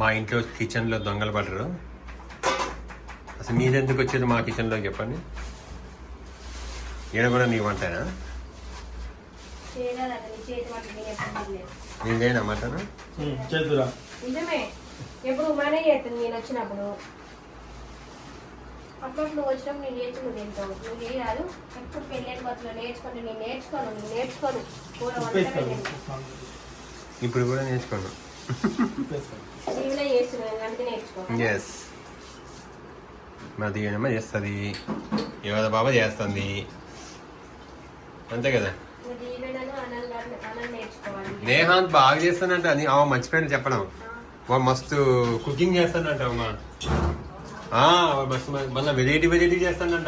మా ఇంట్లో కిచెన్లో దొంగలు పడరు అసలు మీరెందుకు వచ్చేది మా కిచెన్లో చెప్పండి. ఈడ కూడా నీ వంటేనా? వంట. నీదేనా మటన్? చేతురా నిజమే. ఎప్పుడు చేస్తుంది నేను వచ్చినప్పుడు. అప్పుడు నువ్వు వచ్చినప్పుడు నేను నేర్చు నువ్వు తింటావు. నువ్వు చేయరాదు ఎప్పుడు పెళ్ళైన కొత్తలో నేర్చుకోను నేను నేర్చుకోను నేను నేర్చుకోను. కూర నేను ఇప్పుడు కూడా నేర్చుకోను. ఎస్ మాది ఏమో చేస్తుంది. యువత బాబా చేస్తుంది. అంతే కదా? దేహాంత్ బాగా చేస్తానంట అని అవ మర్చిపోయాను చెప్పడం. వాడు మస్తు కుకింగ్ చేస్తానంట అమ్మ మస్తు మళ్ళీ వెరైటీ వెరైటీ చేస్తానంట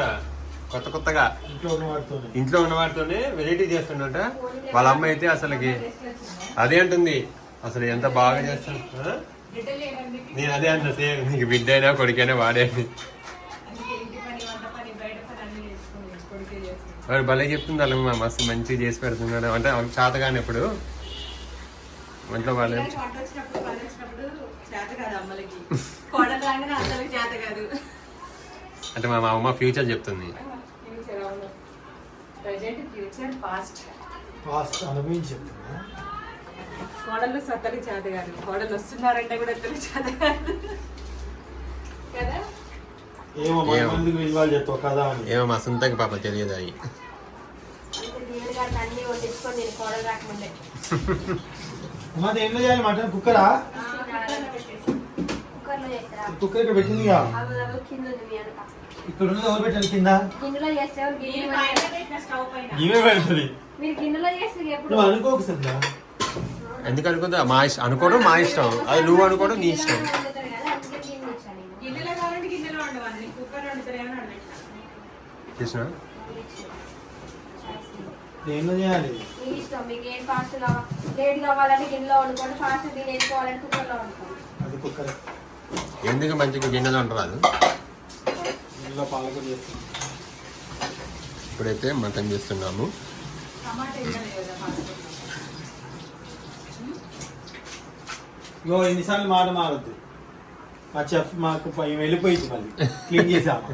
కొత్త కొత్తగా. ఇంట్లో ఉన్న వాటితోనే. ఇంట్లో ఉన్న వాటితోనే వెరైటీ చేస్తుందంట. వాళ్ళ అమ్మ అయితే అసలుకి అదే అంటుంది. అసలు ఎంత బాగా చేస్తాను? నేను అదే అన్న సేమ్. నీకు బిడ్డ అయినా కొడుకైనా వాడే అని. వాడు భలే చెప్తుంది వాళ్ళ అమ్మ మస్తు మంచిగా చేసి పెడుతున్నాడు. అంటే ఆమెకు చేత కానిప్పుడు ఇంట్లో వాళ్ళు అంటే మా మా అమ్మ ఫ్యూచర్ చెప్తుంది. ప్రజెంట్ ఫ్యూచర్ పాస్ట్ ఫాస్ట్ అనుభవించి చెప్తున్నా. కోడలు సత్తలు చేత కాదు కోడలు వస్తున్నారంటే కూడా ఇద్దరు చేత కాదు? కదా ఏమో మా సొంతకి పాప తెలియదు అవి ఏం చేయాలి? మటన్ కుక్కరా? కుక్కర్ ఇక్కడ ఇక్కడ ఉన్నది ఎవరు పెట్టాలి? కింద? ఇవే పెడుతుంది నువ్వు అనుకోకు ఎందుకు అనుకుందా మా ఇష్టం అనుకోవడం మా ఇష్టం. అది నువ్వు అనుకోవడం నీ ఇష్టం. నేను. దేనిలో చేయాలి? మీ ఇష్టం. మీకు ఏం ఫాస్ట్ కావాలి లేట్ కావాలంటే గిన్నెలో వండుకోండి ఫాస్ట్ దీని వేసుకోవాలంటే కుక్కర్లో వండుకోండి. అది కుక్కర్. ఎందుకు మంచిగా గిన్నెలు ఉండరాదు ఇంట్లో పాలకూర చేస్తుంది ఇప్పుడైతే మటన్ చేస్తున్నాము. టమాటా ఇవ్వాలి కదా ఫాస్ట్ ఇగో ఎన్నిసార్లు మాట మారద్దు. మా చెఫ్ మాకు వెళ్ళిపోయింది మళ్ళీ. క్లీన్ చేసాము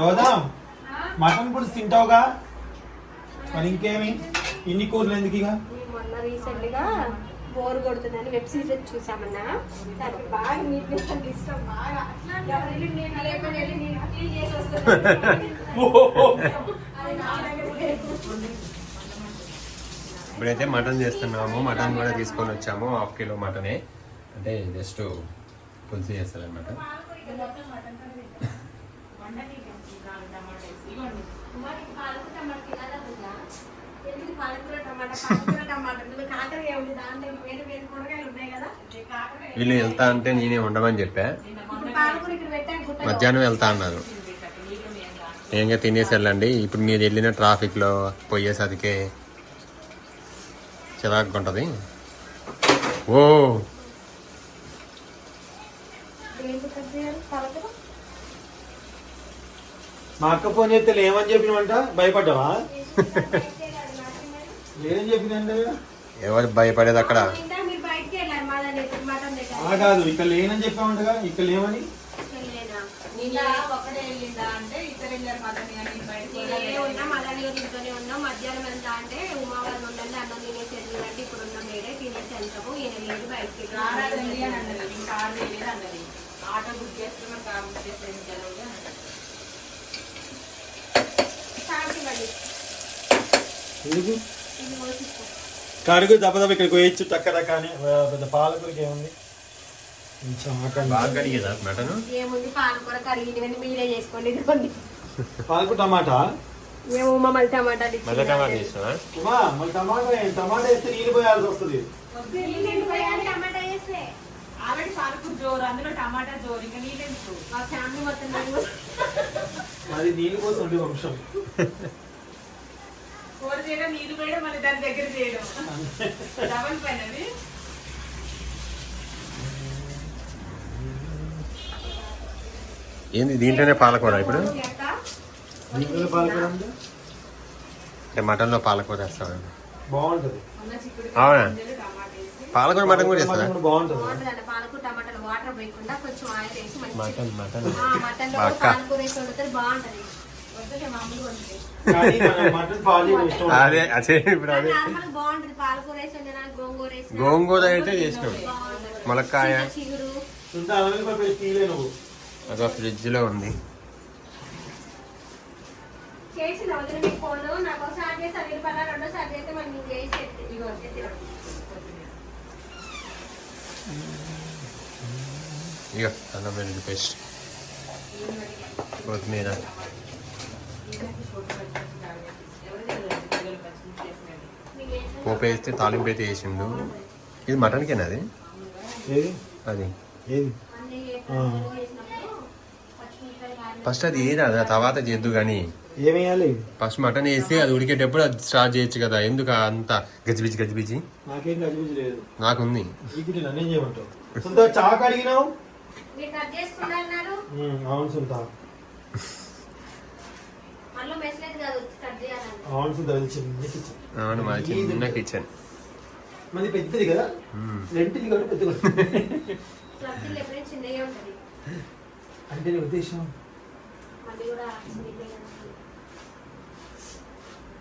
యోదా మటన్ కూడా తింటావుగా? మరి ఇంకేమి? ఇన్ని కూరలు ఎందుకు ఇక మొన్న రీసెంట్గా బోర్ కొడుతుందని వెబ్ సిరీస్ చూసామన్నా. దానికి బాగా అంటే ఇష్టం. బాగా. ఎవరెళ్ళి నేను లేకపోతే వెళ్ళి నేను క్లీన్ చేసి వస్తాను అది నా దగ్గర లేదు. ఇప్పుడైతే మటన్ చేస్తున్నాము. మటన్ కూడా తీసుకొని వచ్చాము. హాఫ్ కిలో మటనే. అంటే జస్ట్ పులుసు చేస్తారనమాట వీళ్ళు వెళ్తా అంటే నేనే ఉండమని చెప్పా. మధ్యాహ్నం వెళ్తా అన్నారు. ఏంగా తినేసి వెళ్ళండి. ఇప్పుడు మీరు వెళ్ళిన ట్రాఫిక్లో పోయేసరికి చిరాకు ఉంటుంది ఓ మా అక్క ఫోన్ చేస్తే ఏమని చెప్పినవంట భయపడ్డావా? లేదని చెప్పిందంటే ఎవరు భయపడేది అక్కడ? కాదు ఇక్కడ లేనని చెప్పామంటగా ఇక్కడ ఉన్నాం మధ్యాహ్నం అంటే ఉమా వాళ్ళు ఉండండి అన్నం తినేసి వెళ్తాము ఈయన లేదు బయటికి రారాదు వెళ్ళి అని అన్నది ఇంకా ఆరు వెళ్ళేది అన్నది ఆటో బుక్ చేస్తున్నాం కార్ బుక్ అన్నది. కడుగు దెబ్బ దెబ్బ ఇక్కడికి పోయచ్చు టక్క టక్క అని ఆ, పెద్ద పాలకూరకి ఏముంది? ఏముంది? పాలకూర మీరే చేసుకోండి ఇదిగోండి. పాలకూర టమాటా? ఏమో మళ్ళీ టమాటా ఉమా మళ్ళీ టమాటా టమాటా వేస్తే నీళ్ళు పోయాల్సి వస్తుంది. టమాటా వేస్తే ఆల్రెడీ పాలకూర జోరు అందులో టమాటా జోరు ఇంకా నీళ్ళెందుకు మా ఫ్యామిలీ మొత్తం నేను అది నీళ్ళు పోసి ఉండే వంశం కూర చేయడం నీళ్ళు పోయడం మళ్ళీ దాని దగ్గర చేయడం. డబల్ పైన అది. ఏంది దీంట్లోనే పాలకూర ఇప్పుడు? అంటే? అంటే మటన్లో పాలకూర వేస్తామండి బాగుంటది. అవునా? పాలకూర మటన్ కూడా చేస్తారా? బాగుంటది. బాగుంటుంది పాలకూర టమాటాలు వాటర్ పోయకుండా కొంచెం ఆయిల్ వేసి మంచి మటన్ మటన్. పాలకూర వేసి వండుతారు బాగుంటది. మన అదే అదే ఇప్పుడు అదే. గోంగూర అయితే చేసినాం బాగుంటది. ములక్కాయ అదో ఫ్రిడ్జ్లో ఉంది ఫోన్. నాకు ఒకసారి చేసి అది రెండోసారి చేస్తే నేను చేసి ఇక అల్లం వెల్లుల్లి పేస్ట్. కొత్తిమీర. పోపు వేస్తే తాలింపు అయితే వేసిండు. ఇది మటన్కేనా అది? అది. ఏది అన్నీ ఆ. వేసినప్పుడు పచ్చిమిరపకాయలు కారం ఫస్ట్ అది ఏది అది తర్వాత చేద్దు కానీ. ఏమేయాలి? ఫస్ట్ మటన్ వేసి అది ఉడికేటప్పుడు అది స్టార్ట్ చేయొచ్చు కదా. ఎందుకు అంత గజిబిజి గజిబిజి? నాకేం గజిబిజి లేదు. నాకుంది. ఈ నన్నేం చేయమంటావు. సుంత చాకు అడిగినావు? అవును సుంత. మళ్ళీ మెసేజ్ కాదు కట్ చేయాలని. అవును సుంత అది చిన్న కిచెన్. అవును మాది చిన్న కిచెన్. మాది పెద్దది కదా. రెంటిది కాబట్టి ఉంటుంది. అంటే ఉద్దేశం మళ్ళీ కూడా చిన్నగా ఉంటుంది.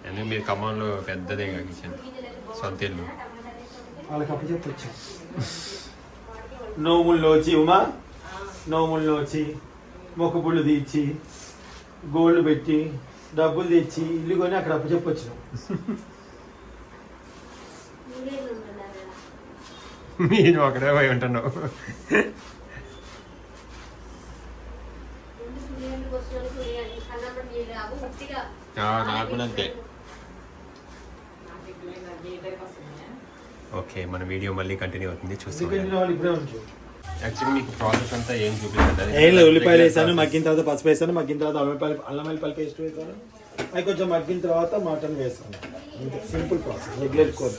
ఎందుకు మీరు ఖమ్మంలో పెద్దదే కిచెన్? సొంత ఇల్లు వాళ్ళకి అప్పు చెప్పొచ్చు నోముల్లోచి ఉమా నోముల్లోచి మొక్కపుళ్ళు తీర్చి గోల్డ్ పెట్టి డబ్బులు తెచ్చి ఇల్లు కొని అక్కడ అప్పు చెప్పొచ్చు. మీరు ఒకడే పోయి ఉంటున్నావు. నాకు కూడా అంతే. ఓకే మన వీడియో మళ్ళీ కంటిన్యూ అవుతుంది. చూస్తాం యాక్చువల్లీ మీకు ప్రాసెస్ అంతా ఏం చూపించండి ఏం లేదు ఉల్లిపాయలు వేసాను మగ్గిన తర్వాత పసుపు వేసాను మగ్గిన తర్వాత అల్లం అల్లం వెల్లిపాయలు పేస్ట్ వేసాను. అవి కొంచెం మగ్గిన తర్వాత మటన్ వేసాను. అంతే సింపుల్ ప్రాసెస్ రెగ్యులర్ కూర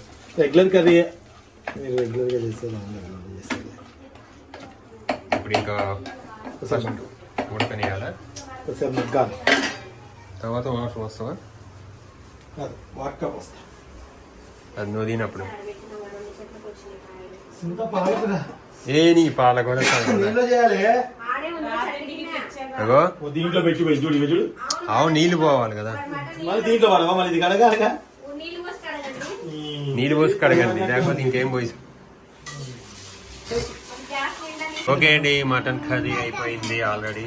రెగ్యులర్ కర్రీ మీరు రెగ్యులర్గా చేసేది చేసేది ఇప్పుడు ఇంకా. ఉడకనియాలా ఒకసారి మగ్గాలి తర్వాత వాటర్ వస్తావా? కాదు వస్తా. అది నువ్వు తినప్పుడు. ఏ నీ పాల కూడా అగో. దీంట్లో పెట్టి పోయి చూడు ఇవి చూడు. ఆవు నీళ్ళు పోవాలి కదా. మళ్ళీ దీంట్లో పడవా మళ్ళీ ఇది కడగాలిగా? నీళ్ళు పోసి కడగండి లేకపోతే ఇంకేం పోయి ఓకే అండి మటన్ కర్రీ అయిపోయింది ఆల్రెడీ.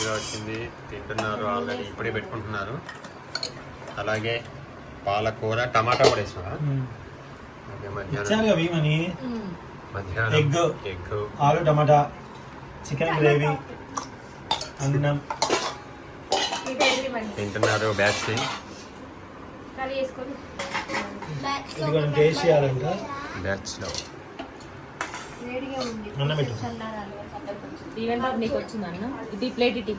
మంచిగా వచ్చింది తింటున్నారు ఆల్రెడీ ఇప్పుడే పెట్టుకుంటున్నారు. అలాగే పాలకూర టమాటా కూడా వేసినా మధ్యాహ్నం. ఎగ్. ఎగ్. ఆలు టమాటా చికెన్ గ్రేవీ అన్నం. తింటున్నారు బ్యాచ్ ఇది కొంచెం టేస్ట్ చేయాలంట బ్యాచ్లో వేడిగా ఉంది అన్నం పెట్టు. చల్లారాలి. ఈవెంట్ బాబు నీకు వచ్చింది అన్న. ఇది ప్లేట్ ఇటీ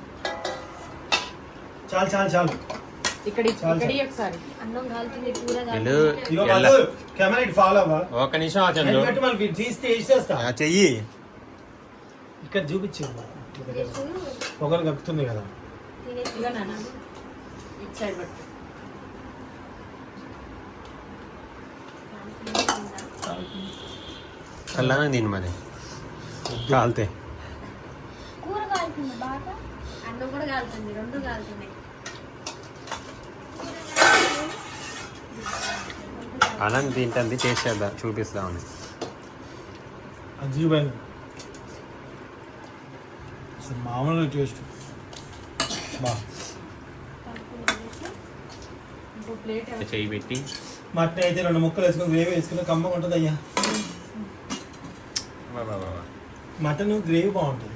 చాలు చాలు చాలు. ఇక్కడ చాలు, ఇక్కడ చాలు. ఒకసారి అన్నం కాలుతుంది కూర వెళ్ళు. కాలుతుంది ఇగో ఎల్ల. మధు కెమెరా ఇటు ఫాలో అవ్వా. ఒక నిమిషం ఆచండు. మనకి చేస్తా. చెయ్యి. ఇక్కడ చూపించింది పొగలు కక్కుతుంది కదా. ఇదిగో నాన్న. సైడ్ పట్టు. చల్లగా తిను మరి. కాలితే. కూర కాలుతుంది బాగా అన్నం కూడా కాలుతుంది రెండు కాలుతున్నాయి. అలా తింటుంది టేస్ట్ చేద్దాం చూపిస్తామని. అజీబ్ అయిన అసలు మామూలు టేస్ట్. బా. చెయ్యి పెట్టి. మటన్ అయితే రెండు ముక్కలు వేసుకుని గ్రేవీ వేసుకుని కమ్మగా ఉంటుంది అయ్యా. మటన్ గ్రేవీ బాగుంటుంది.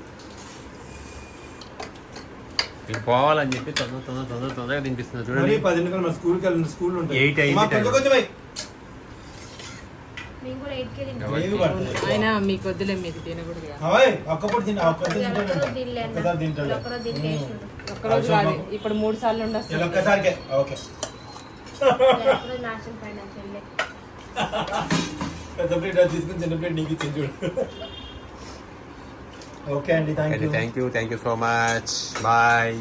పోవాలని చెప్పి తొందర తొందర తొందర తొందరగా మళ్ళీ చూడండి. పది నిమిషాలు మన స్కూల్కి వెళ్ళిన స్కూల్ ఉంటుంది. అయింది పడుతుంది. అయినా మీకు వద్దులే మీకు తినకూడదు ఒక్కప్పుడు తింటాడు. తింటాడు ఒక్కరోజు కాదు ఇప్పుడు మూడు సార్లు ఒక్కసారికే ఓకే. పెద్ద ప్లేట్ అది తీసుకుని చిన్న ప్లేట్ నీకు ఇచ్చింది చూడు. ఓకే అండి thank you thank you thank you so much bye